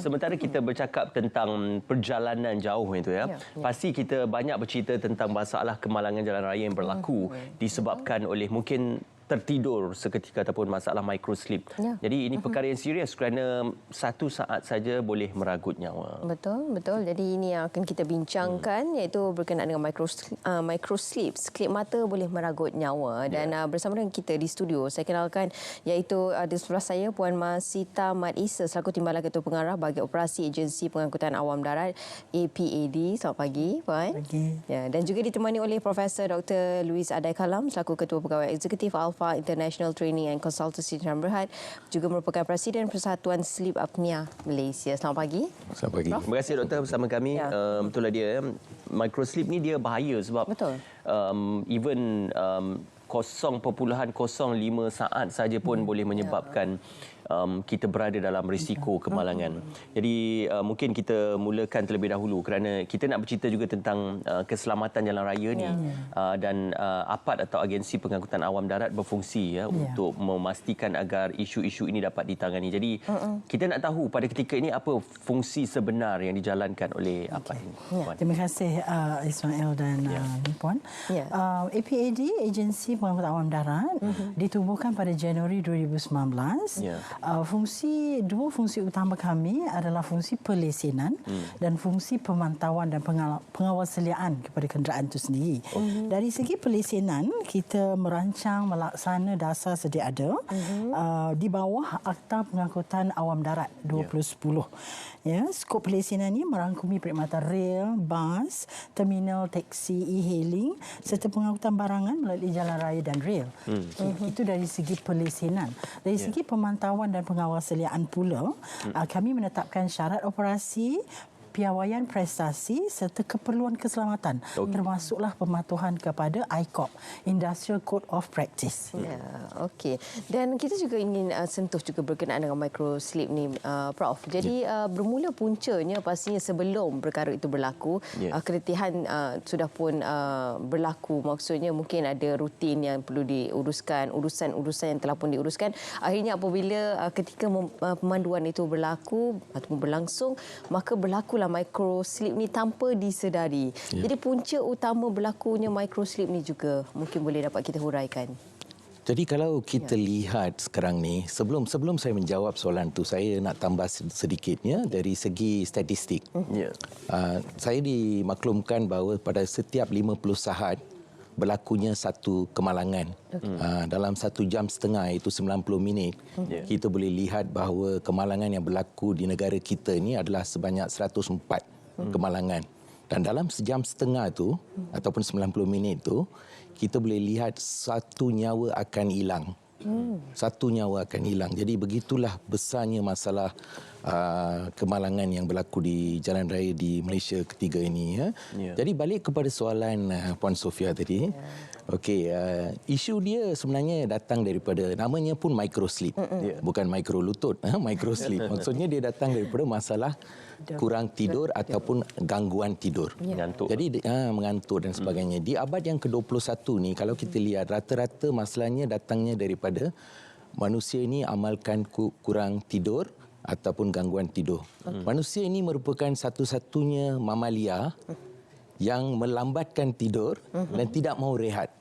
sementara kita bercakap tentang perjalanan jauh itu ya, Ya, ya. pasti kita banyak bercerita tentang masalah kemalangan jalan raya yang berlaku disebabkan oleh mungkin tertidur seketika ataupun masalah microsleep. Ya. Jadi ini perkara yang serius kerana satu saat saja boleh meragut nyawa. Betul, betul. Jadi ini yang akan kita bincangkan hmm. iaitu berkenaan dengan micro uh, microsleep. Sekelip mata boleh meragut nyawa dan yeah. uh, bersama dengan kita di studio saya kenalkan iaitu uh, di sebelah saya Puan Masita Mat Isa selaku Timbalan Ketua Pengarah bagi Operasi Agensi Pengangkutan Awam Darat APAD. Selamat pagi, Puan. Pagi. Ya, dan juga ditemani oleh Profesor Dr. Louis Adai Kalam selaku Ketua Pegawai Eksekutif Alpha International Training and Consultancy Tan Berhad juga merupakan Presiden Persatuan Sleep Apnea Malaysia. Selamat pagi. Selamat pagi. Terima kasih doktor bersama kami. Ya. Uh, betul lah dia microsleep ni dia bahaya sebab Betul. Um, even um, 0.05 saat saja pun boleh menyebabkan um, kita berada dalam risiko kemalangan. Jadi uh, mungkin kita mulakan terlebih dahulu kerana kita nak bercerita juga tentang uh, keselamatan jalan raya ni uh, dan uh, APAD atau Agensi Pengangkutan Awam Darat berfungsi ya, untuk memastikan agar isu-isu ini dapat ditangani. Jadi kita nak tahu pada ketika ini apa fungsi sebenar yang dijalankan oleh APAD ini. Puan. Terima kasih uh, Ismail dan Ya. uh, Puan. Ya. Uh, APAD, Agensi Pengangkutan Awam Darat, ditubuhkan pada Januari 2019. Ya. Uh, fungsi dua fungsi utama kami adalah fungsi pelesenan dan fungsi pemantauan dan pengawasaliaan kepada kenderaan itu sendiri. Dari segi pelesenan, kita merancang melaksana dasar sedia ada uh, di bawah Akta Pengangkutan Awam Darat 2010. Ya, skop pelesenan ini merangkumi perkhidmatan rel, bas, terminal teksi, e-hailing serta pengangkutan barangan melalui jalan raya dan rel. Hmm. Itu dari segi pelesenan. Dari yeah. segi pemantauan dan pengawasaliaan pula, hmm. uh, kami menetapkan syarat operasi piawaian prestasi serta keperluan keselamatan okay. termasuklah pematuhan kepada ICOP Industrial Code of Practice. Ya, okey. Dan kita juga ingin uh, sentuh juga berkenaan dengan microsleep ni, uh, Prof. Jadi uh, bermula puncanya pastinya sebelum perkara itu berlaku, Ya. uh, keletihan uh, sudah pun uh, berlaku. Maksudnya mungkin ada rutin yang perlu diuruskan, urusan-urusan yang telah pun diuruskan. Akhirnya apabila uh, ketika mem- uh, pemanduan itu berlaku ataupun berlangsung, maka berlakulah microsleep ni tanpa disedari. Ya. Jadi punca utama berlakunya microsleep ni juga mungkin boleh dapat kita huraikan. Jadi kalau kita ya. lihat sekarang ni, sebelum sebelum saya menjawab soalan tu, saya nak tambah sedikitnya dari segi statistik. Ya. Uh, saya dimaklumkan bahawa pada setiap 50 saat berlakunya satu kemalangan. Okay. Uh, dalam satu jam setengah itu 90 minit, Ya. kita boleh lihat bahawa kemalangan yang berlaku di negara kita ini adalah sebanyak 104 kemalangan. Dan dalam sejam setengah itu ataupun 90 minit itu, kita boleh lihat satu nyawa akan hilang. Satu nyawa akan hilang. Jadi begitulah besarnya masalah uh, kemalangan yang berlaku di jalan raya di Malaysia ketiga ini. Ya. Ya. Jadi balik kepada soalan uh, Puan Sofia tadi. Okey, uh, isu dia sebenarnya datang daripada namanya pun microsleep. Ya. Bukan micro lutut, ha, microsleep. Maksudnya dia datang daripada masalah kurang tidur ataupun gangguan tidur. Mengantuk. Jadi ha, mengantuk dan sebagainya. Di abad yang ke-21 ni kalau kita lihat rata-rata masalahnya datangnya daripada manusia ini amalkan ku- kurang tidur ataupun gangguan tidur. Manusia ini merupakan satu-satunya mamalia yang melambatkan tidur dan tidak mau rehat.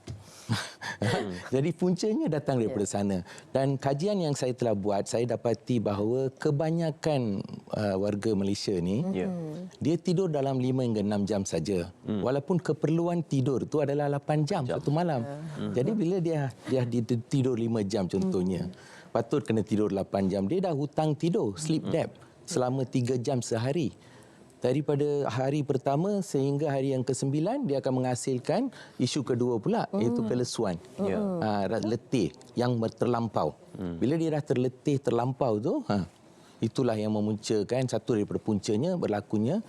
Jadi puncanya datang daripada sana. Dan kajian yang saya telah buat, saya dapati bahawa kebanyakan uh, warga Malaysia ni Ya. dia tidur dalam 5 hingga 6 jam saja. Walaupun keperluan tidur tu adalah 8 jam, satu malam. Jadi bila dia dia di- di- tidur 5 jam contohnya, patut kena tidur 8 jam. Dia dah hutang tidur, sleep debt selama 3 jam sehari. Daripada hari pertama sehingga hari yang ke-9 dia akan menghasilkan isu kedua pula iaitu kelesuan. Ya. Ha, letih yang terlampau. Bila dia dah terletih terlampau tu, ha, itulah yang memunculkan satu daripada puncanya berlakunya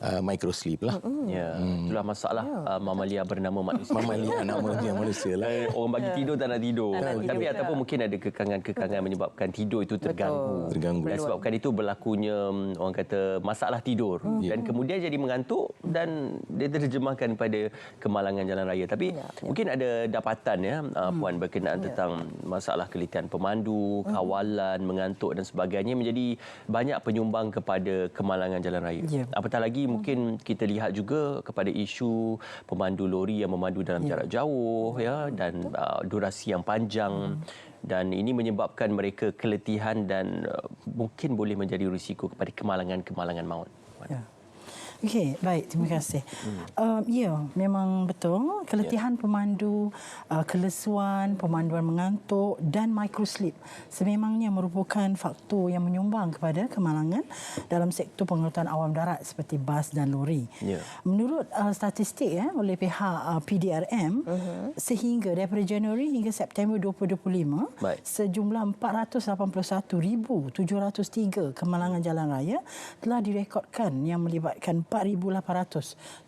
uh, microslip lah. Ya, itulah masalah uh, mamalia bernama manusia. Mamalia nama dia manusia lah. Eh, Orang bagi tidur tak nak tidur. Tak nak tidur Tapi pula. ataupun mungkin ada kekangan-kekangan menyebabkan tidur itu terganggu. Terganggu. Dan sebabkan itu berlakunya mm, orang kata masalah tidur dan kemudian jadi mengantuk dan dia terjemahkan pada kemalangan jalan raya. Tapi mungkin ada dapatan ya uh, puan berkenaan tentang masalah kelitian pemandu, kawalan, mengantuk dan sebagainya menjadi banyak penyumbang kepada kemalangan jalan raya. Ya. Apatah lagi mungkin kita lihat juga kepada isu pemandu lori yang memandu dalam jarak jauh ya dan uh, durasi yang panjang dan ini menyebabkan mereka keletihan dan uh, mungkin boleh menjadi risiko kepada kemalangan-kemalangan maut. Ya. Okey, baik. Terima kasih. Uh, ya, memang betul. Keletihan pemandu, uh, kelesuan, pemanduan mengantuk dan microsleep sememangnya merupakan faktor yang menyumbang kepada kemalangan dalam sektor pengangkutan awam darat seperti bas dan lori. Ya. Menurut uh, statistik ya oleh pihak uh, PDRM uh-huh. sehingga daripada Januari hingga September 2025 Baik. sejumlah 481,703 kemalangan jalan raya telah direkodkan yang melibatkan 4,875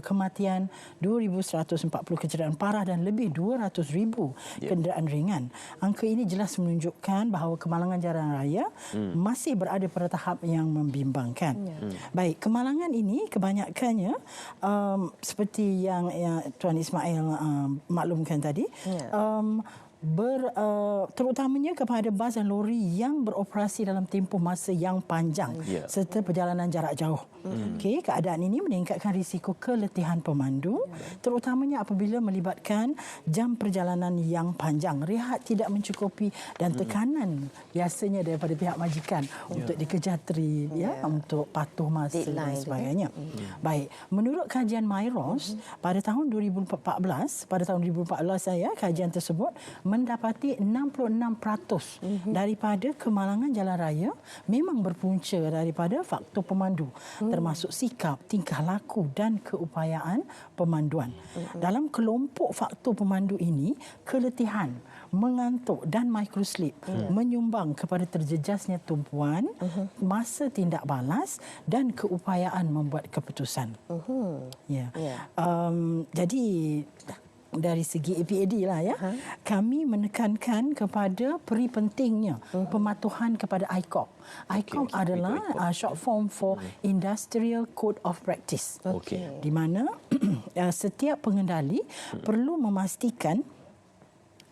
kematian, 2,140 kecederaan parah dan lebih 200,000 Ya. kenderaan ringan. Angka ini jelas menunjukkan bahawa kemalangan jalan raya Hmm. masih berada pada tahap yang membimbangkan. Hmm. Baik, kemalangan ini kebanyakannya um, seperti yang, yang Tuan Ismail um, maklumkan tadi, Ya. um, ber, uh, terutamanya kepada bas dan lori yang beroperasi dalam tempoh masa yang panjang Ya. serta perjalanan jarak jauh. Hmm. Okey, keadaan ini meningkatkan risiko keletihan pemandu Ya. terutamanya apabila melibatkan jam perjalanan yang panjang, rehat tidak mencukupi Hmm. dan tekanan biasanya daripada pihak majikan untuk dikejateri ya untuk patuh masa Deadline dan eh? sebagainya. Baik, menurut kajian Myros pada tahun 2014, pada tahun 2014 saya kajian tersebut mendapati 66% daripada kemalangan jalan raya memang berpunca daripada faktor pemandu termasuk sikap, tingkah laku dan keupayaan pemanduan. Dalam kelompok faktor pemandu ini, keletihan, mengantuk dan microsleep menyumbang kepada terjejasnya tumpuan, masa tindak balas dan keupayaan membuat keputusan. Ya. Ya. Um, jadi dari segi APAD lah ya, kami menekankan kepada peri pentingnya pematuhan kepada ICOP. ICOP okey, adalah ICOP. uh, short form for Industrial Code of Practice. Okey. Di mana uh, setiap pengendali perlu memastikan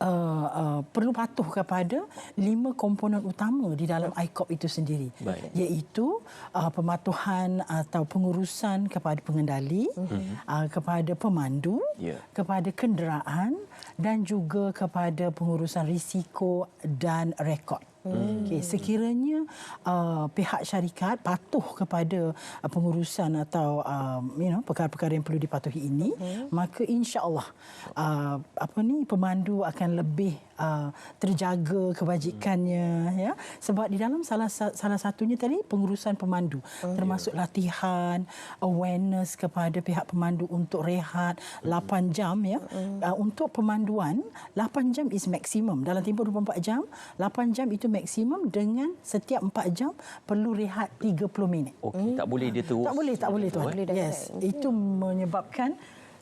uh, uh, perlu patuh kepada lima komponen utama di dalam ICOP itu sendiri Baik. iaitu uh, pematuhan atau pengurusan kepada pengendali uh, kepada pemandu Ya. kepada kenderaan dan juga kepada pengurusan risiko dan rekod Hmm. Okay, sekiranya uh, pihak syarikat patuh kepada uh, pengurusan atau um, you know perkara-perkara yang perlu dipatuhi ini, uh-huh. maka insya-Allah uh, apa ni pemandu akan lebih uh, terjaga kebajikannya ya. Sebab di dalam salah sa- salah satunya tadi pengurusan pemandu uh-huh. termasuk latihan, awareness kepada pihak pemandu untuk rehat 8 jam ya. Uh-huh. Uh, untuk pemanduan 8 jam is maksimum dalam tempoh 24 jam, 8 jam itu maksimum dengan setiap 4 jam perlu rehat 30 minit. Okey, tak boleh dia terus. Tak boleh, tak boleh tuan. Yes, itu menyebabkan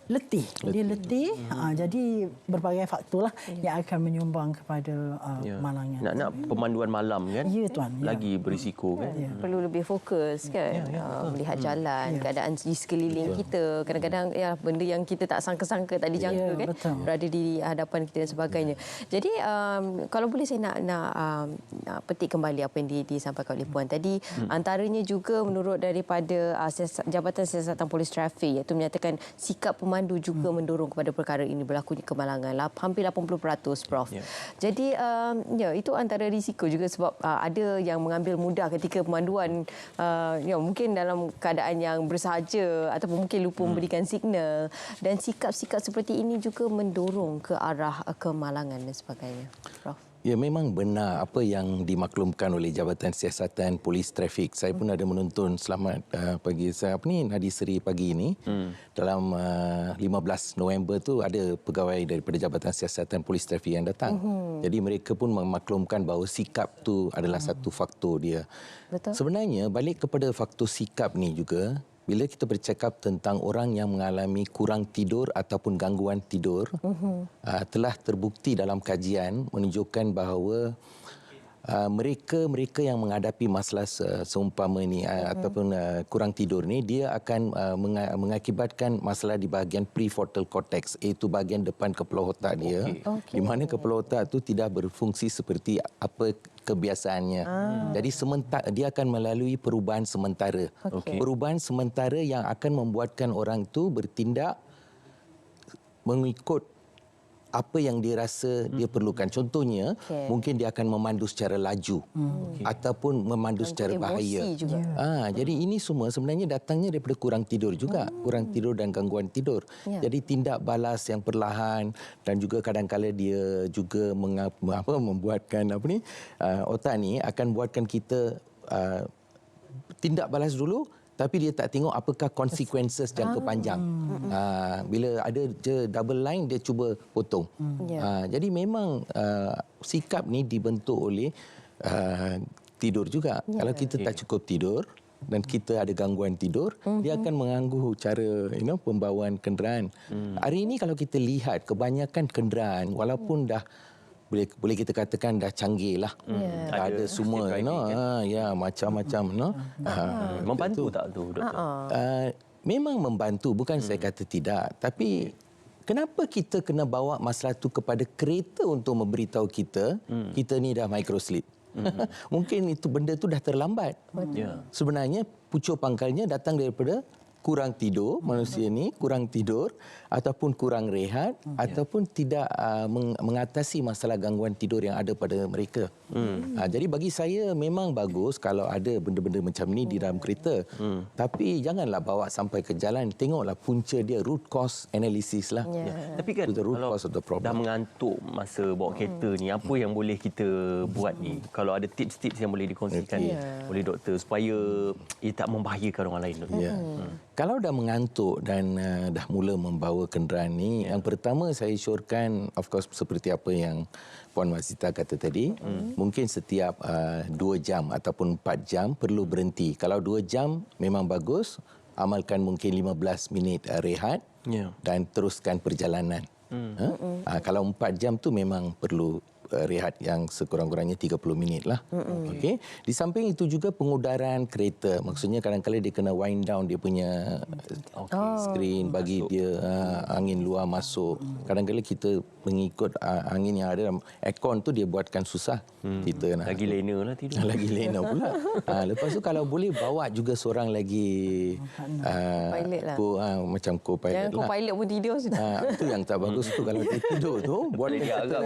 letih. Dia letih, ha, jadi berbagai faktor lah yang akan menyumbang kepada uh, Ya. malangan. Nak nak pemanduan malam kan? Ya, tuan, ya. Lagi berisiko kan? Ya. perlu lebih fokus kan uh, melihat jalan Ya. keadaan di sekeliling kita kadang-kadang ya benda yang kita tak sangka-sangka tak dijangka Ya, kan betul. berada di hadapan kita dan sebagainya jadi um, kalau boleh saya nak nak um, nak petik kembali apa yang di, disampaikan oleh puan tadi antaranya juga menurut daripada uh, Jabatan Siasatan Polis Trafik iaitu menyatakan sikap pemandu juga mendorong kepada perkara ini berlakunya kemalangan hampir 80% Prof Ya. jadi um, ya itu antara risiko juga sebab uh, ada yang mengambil mudah ketika pemanduan uh, ya mungkin dalam keadaan yang bersahaja ataupun mungkin lupa Hmm. memberikan signal dan sikap-sikap seperti ini juga mendorong ke arah uh, kemalangan dan sebagainya. Prof. Ya memang benar apa yang dimaklumkan oleh Jabatan Siasatan Polis Trafik. Saya pun ada menonton selamat uh, pagi saya apa ni Nadi Seri pagi ini. Hmm. Dalam uh, 15 November tu ada pegawai daripada Jabatan Siasatan Polis Trafik yang datang. Hmm. Jadi mereka pun memaklumkan bahawa sikap tu adalah satu faktor dia. Betul. Sebenarnya balik kepada faktor sikap ni juga bila kita bercakap tentang orang yang mengalami kurang tidur ataupun gangguan tidur, uh-huh. uh, telah terbukti dalam kajian menunjukkan bahawa uh, mereka-mereka yang menghadapi masalah se- seumpama ini uh, uh-huh. ataupun uh, kurang tidur ni dia akan uh, menga- mengakibatkan masalah di bahagian prefrontal cortex iaitu bahagian depan kepala otak dia Okey. Okey. di mana kepala otak itu tidak berfungsi seperti apa kebiasaannya. Ah. Jadi sementara dia akan melalui perubahan sementara. Okey. Perubahan sementara yang akan membuatkan orang itu bertindak mengikut apa yang dia rasa dia perlukan. Contohnya, Okey. mungkin dia akan memandu secara laju hmm. ataupun memandu Dan secara bahaya. juga. Ah, jadi ini semua sebenarnya datangnya daripada kurang tidur juga, hmm. kurang tidur dan gangguan tidur. Ya. Jadi tindak balas yang perlahan dan juga kadang-kala dia juga apa membuatkan apa ni uh, otak ni akan buatkan kita uh, tindak balas dulu tapi dia tak tengok apakah consequences jangka panjang. Uh, bila ada je double line dia cuba potong. Ya. Uh, jadi memang uh, sikap ni dibentuk oleh uh, tidur juga. Kalau kita tak cukup tidur dan kita ada gangguan tidur, dia akan mengganggu cara you know pembawaan kenderaan. Hari ini kalau kita lihat kebanyakan kenderaan walaupun dah boleh boleh kita katakan dah canggih lah. Ya. Dah ada Ada semua you know. driving, Ha, ya macam-macam no. Ha, Membantu tak tu doktor? Uh, memang membantu bukan saya kata tidak tapi kenapa kita kena bawa masalah tu kepada kereta untuk memberitahu kita kita ni dah microsleep mungkin itu benda tu dah terlambat Ya. sebenarnya pucuk pangkalnya datang daripada kurang tidur manusia ni kurang tidur ataupun kurang rehat ataupun tidak uh, meng- mengatasi masalah gangguan tidur yang ada pada mereka. Hmm. Uh, jadi bagi saya memang bagus kalau ada benda-benda macam ni di dalam kereta. Hmm. Tapi janganlah bawa sampai ke jalan. Tengoklah punca dia root cause analysis lah. Ya. Ya. Tapi kan the root kalau cause of the problem. dah mengantuk masa bawa kereta ni, apa yang boleh kita buat ni? Kalau ada tips-tips yang boleh dikongsikan Okey. oleh doktor supaya ia tak membahayakan orang lain. Doktor. Ya. Kalau dah mengantuk dan uh, dah mula membawa kenderaan ni, yang pertama saya syorkan of course seperti apa yang Puan Mazita kata tadi, mungkin setiap uh, 2 jam ataupun 4 jam perlu berhenti. Kalau 2 jam memang bagus, amalkan mungkin 15 minit uh, rehat Ya. dan teruskan perjalanan. Hmm. Ha? Ha, kalau 4 jam tu memang perlu uh, rehat yang sekurang-kurangnya 30 minit lah. Hmm. Okey. Di samping itu juga pengudaran kereta. Maksudnya kadang-kadang dia kena wind down dia punya okay. skrin bagi masuk. dia uh, angin luar masuk. Kadang-kadang kita mengikut uh, angin yang ada dalam aircon tu dia buatkan susah. Hmm. Kita nak Lagi lena lah tidur. lagi lena pula. ha, lepas tu kalau boleh bawa juga seorang lagi uh, Pilot lah. Co, ha, macam co-pilot Jangan lah. co-pilot pun tidur sudah. Ha, itu yang tak bagus tu kalau dia tidur tu buat Boleh dia diagak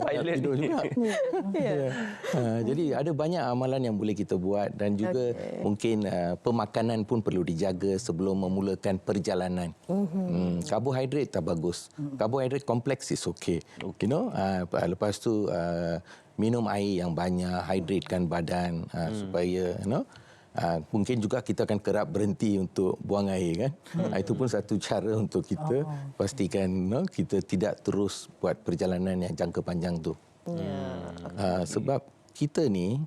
Co-pilot tidur juga. ya. ha, jadi ada banyak amalan yang boleh kita buat dan juga okay. mungkin uh, pemakanan pun perlu dijaga sebelum memulakan perjalanan. Mm-hmm. Hmm, karbohidrat tak bagus. Karbohidrat kompleks is okay. okay. You know, uh, lepas tu uh, minum air yang banyak, hydratekan badan uh, hmm. supaya you know Uh, mungkin juga kita akan kerap berhenti untuk buang air kan. Hmm. itu pun satu cara untuk kita oh. pastikan no, kita tidak terus buat perjalanan yang jangka panjang tu. Ya. Uh, sebab kita ni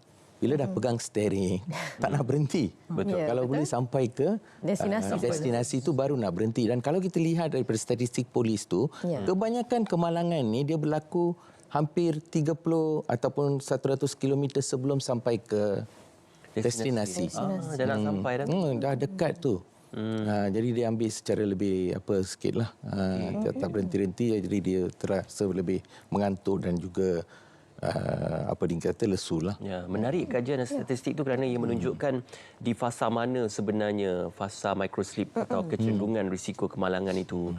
bila dah pegang steering tak nak berhenti. Betul. Ya, kalau betul. boleh sampai ke Destinasi uh, destinasi tu baru nak berhenti dan kalau kita lihat daripada statistik polis tu Ya. kebanyakan kemalangan ni dia berlaku hampir 30 ataupun 100 km sebelum sampai ke destinasi. Ah, dah nak sampai dah. Hmm, dah dekat tu. Hmm. Ha, jadi dia ambil secara lebih apa sikit lah. Ha, okay. Tak berhenti-henti jadi dia terasa lebih mengantuk dan juga uh, apa dikata lesu lah. Ya, menarik kajian dan statistik tu kerana ia menunjukkan di fasa mana sebenarnya fasa microsleep atau kecenderungan risiko kemalangan itu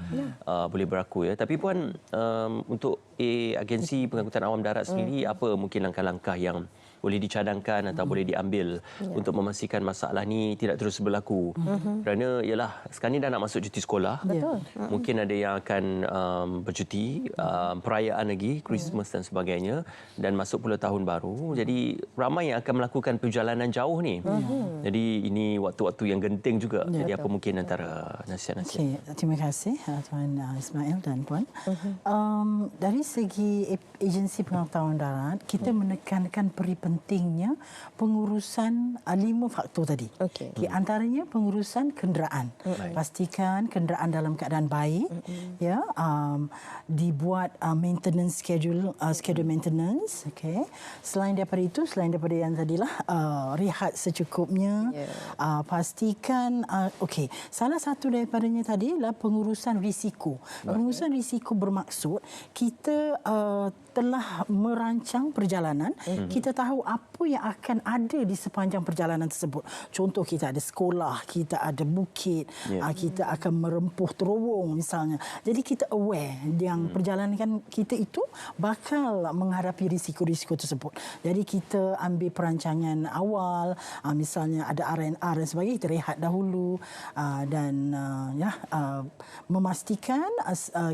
uh, boleh berlaku ya. Tapi puan um, untuk A, agensi pengangkutan awam darat sendiri apa mungkin langkah-langkah yang boleh dicadangkan atau boleh diambil untuk memastikan masalah ni tidak terus berlaku. Kerana ialah sekarang ni dah nak masuk cuti sekolah. Betul. Mungkin ada yang akan um, bercuti, um, perayaan lagi, Christmas dan sebagainya dan masuk pula tahun baru. Jadi ramai yang akan melakukan perjalanan jauh ni. Jadi ini waktu-waktu yang genting juga. Ya, Jadi apa mungkin antara nasihat-nasihat? Okey, terima kasih uh, Tuan uh, Ismail dan Puan. Um, dari segi agensi pengetahuan darat, kita menekankan peri penting pentingnya pengurusan uh, lima faktor tadi. Okey. Okay, antaranya pengurusan kenderaan. Pastikan kenderaan dalam keadaan baik. Ya, um, dibuat uh, maintenance schedule uh, schedule maintenance, okey. Selain daripada itu, selain daripada yang tadilah uh, rehat secukupnya, Ya. uh, pastikan uh, okey, salah satu daripadanya tadi adalah pengurusan risiko. Pengurusan risiko bermaksud kita uh, telah merancang perjalanan, mm-hmm. kita tahu apa yang akan ada di sepanjang perjalanan tersebut. Contoh kita ada sekolah, kita ada bukit, Ya. yeah. kita akan merempuh terowong misalnya. Jadi kita aware yang perjalanan kan kita itu bakal menghadapi risiko-risiko tersebut. Jadi kita ambil perancangan awal, uh, misalnya ada R&R dan sebagainya, kita rehat dahulu uh, dan uh, ya memastikan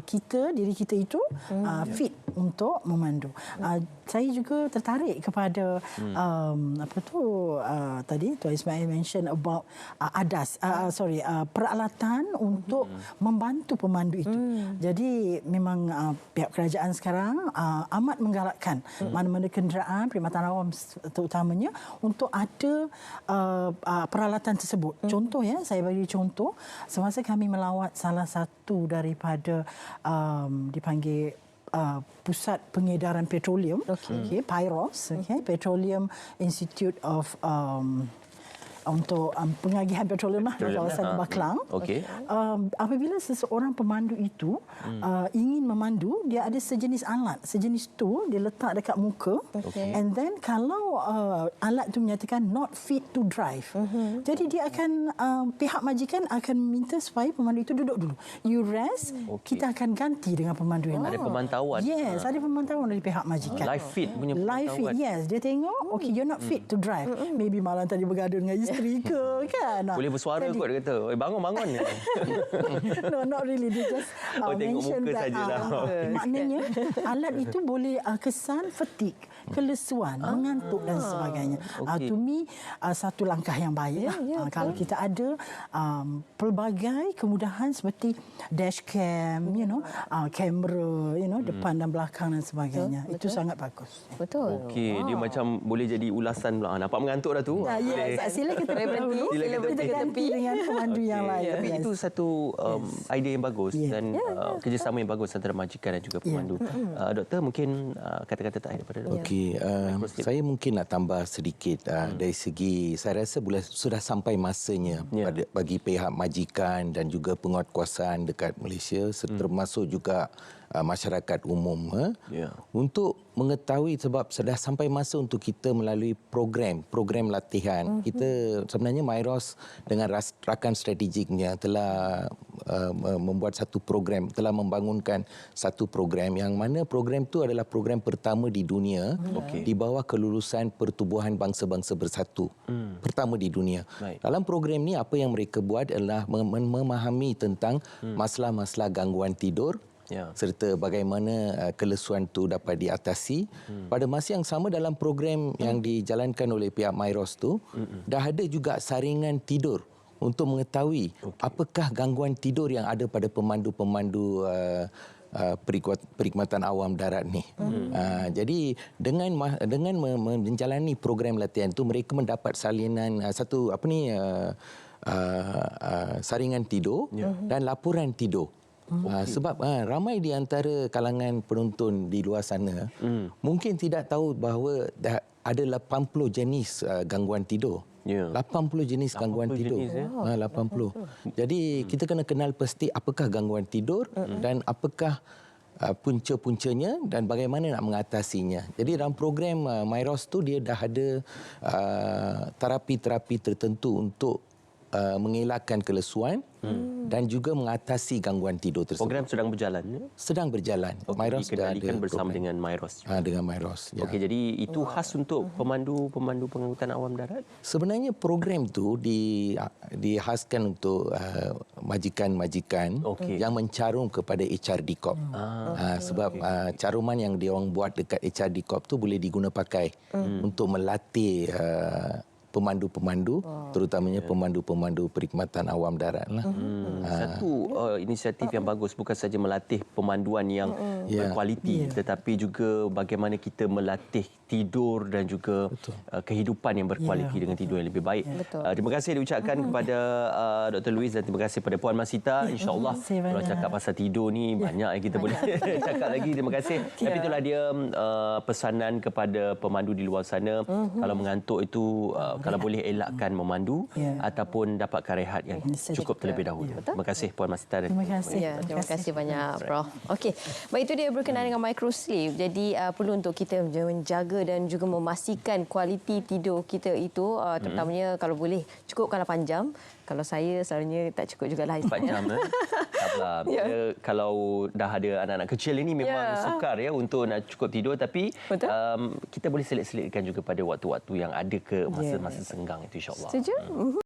kita diri kita itu uh, fit untuk memandu. Uh, saya juga tertarik kepada um, apa tu uh, tadi Tuan Ismail mention about uh, adas uh, sorry uh, peralatan untuk membantu pemandu itu. Jadi memang uh, pihak kerajaan sekarang uh, amat menggalakkan mana-mana kenderaan perkhidmatan awam terutamanya untuk ada uh, uh, peralatan tersebut. Contoh ya, saya bagi contoh semasa kami melawat salah satu daripada um, dipanggil uh, pusat pengedaran petroleum, okay. okay, PIROS, okay, Petroleum Institute of um, untuk um, pengagihan petroleum lah di kawasan ha. Baklang. Okey. Um, apabila seseorang pemandu itu hmm. uh, ingin memandu, dia ada sejenis alat. Sejenis tool dia letak dekat muka. Okey. And then kalau uh, alat itu menyatakan not fit to drive. Uh-huh. Jadi dia akan uh, pihak majikan akan minta supaya pemandu itu duduk dulu. You rest, Okey. okay. kita akan ganti dengan pemandu yang Ada lain. pemantauan. Yes, ada pemantauan dari pihak majikan. Live fit punya Live fit, pemantauan. yes. Dia tengok, okay, you're not fit to drive. Maybe malam tadi bergaduh dengan isteri ke, kan? Boleh bersuara Jadi- kot dia kata. Eh bangun bangun. no, not really. Dia just uh, Oh, tengok mention muka that, sajalah. uh, maknanya alat itu boleh uh, kesan fatigue, kelesuan, mengantuk dan sebagainya. Uh, Ah, okey. to me, uh, satu langkah yang baik. Ya, lah. ya, Uh, kalau kita ada um, pelbagai kemudahan seperti dashcam, you know, uh, kamera, you know, depan dan belakang dan sebagainya. Itu sangat bagus. Betul. Okey, dia macam boleh jadi ulasan pula. Ah, Nampak mengantuk dah tu. Ya, yes. Sila kita Boleh berhenti, sila Kita berhenti ganti tepi. dengan pemandu yang Okey, lain. Tapi Yes. itu satu um, idea yang bagus Ya. dan uh, kerjasama yang bagus antara majikan dan juga pemandu. Uh, doktor mungkin uh, kata-kata terakhir daripada doktor. Okey, uh, saya mungkin nak tambah sedikit uh, dari segi saya rasa boleh sudah sampai masanya Ya. pada bagi pihak majikan dan juga penguatkuasaan dekat Malaysia termasuk juga uh, masyarakat umum uh, Ya. untuk mengetahui sebab sudah sampai masa untuk kita melalui program program latihan. Kita sebenarnya Myros dengan rakan strategiknya telah uh, membuat satu program telah membangunkan satu program yang mana program itu adalah program pertama di dunia Okey. di bawah kelulusan pertubuhan bangsa-bangsa bersatu. Pertama di dunia. Baik. dalam program ni apa yang mereka buat adalah mem- mem- memahami tentang masalah-masalah gangguan tidur Ya. serta bagaimana uh, kelesuan itu dapat diatasi. Hmm. Pada masa yang sama dalam program yang dijalankan oleh pihak Myros tu hmm. dah ada juga saringan tidur untuk mengetahui okay. apakah gangguan tidur yang ada pada pemandu-pemandu uh, uh, perkhidmatan awam darat ni. Hmm. Uh, jadi dengan dengan me- me- menjalani program latihan tu mereka mendapat salinan uh, satu apa ni uh, uh, uh, saringan tidur yeah. dan laporan tidur. Okay. sebab uh, ramai di antara kalangan penonton di luar sana mm. mungkin tidak tahu bahawa dah ada 80 jenis uh, gangguan tidur. Ya. 80 jenis 80 gangguan tidur. jenis, ya? Ha, 80. Jadi kita kena kenal pasti apakah gangguan tidur dan apakah uh, punca-puncanya dan bagaimana nak mengatasinya. Jadi dalam program uh, Myros tu dia dah ada uh, terapi-terapi tertentu untuk uh, mengelakkan kelesuan hmm. dan juga mengatasi gangguan tidur tersebut. Program sedang berjalan. ya? sedang berjalan. Okey, Myros dah ada bersama program. dengan Myros. ha, dengan Myros. Ya. Okey, jadi itu khas untuk pemandu-pemandu pengangkutan awam darat? Sebenarnya program tu di dihaskan untuk uh, majikan-majikan Okey. yang mencarum kepada HRD Corp. Ah, sebab uh, caruman yang diorang buat dekat HRD Corp tu boleh diguna pakai untuk melatih uh, pemandu-pemandu terutamanya pemandu-pemandu perkhidmatan awam darat lah. Hmm, satu uh, inisiatif yang bagus bukan saja melatih pemanduan yang Ya. berkualiti tetapi juga bagaimana kita melatih tidur dan juga uh, kehidupan yang berkualiti dengan tidur yang lebih baik. Betul. Uh, terima kasih diucapkan kepada uh, Dr. Louis dan terima kasih kepada Puan Masita. InsyaAllah terima kasih kalau banyak. cakap pasal tidur ni banyak yang kita boleh cakap lagi. Terima kasih. Tapi itulah dia uh, pesanan kepada pemandu di luar sana. Kalau mengantuk itu uh, kalau boleh elakkan memandu Ya. ataupun dapatkan rehat yang cukup terlebih dahulu. Terima kasih Puan Masita. dan Terima kasih. Ya, terima kasih banyak Prof. Okey, baik itu dia berkenaan dengan micro sleep. Jadi uh, perlu untuk kita menjaga dan juga memastikan kualiti tidur kita itu uh, terutamanya kalau boleh cukupkan 8 jam. Kalau saya selalunya tak cukup jugalah 4 jam eh. Sabar. Ya. Dia, kalau dah ada anak-anak kecil ini memang Ya. sukar ya untuk nak cukup tidur tapi Betul. um, kita boleh selit-selitkan juga pada waktu-waktu yang ada ke masa-masa senggang itu insya-Allah. Setuju? Mhm.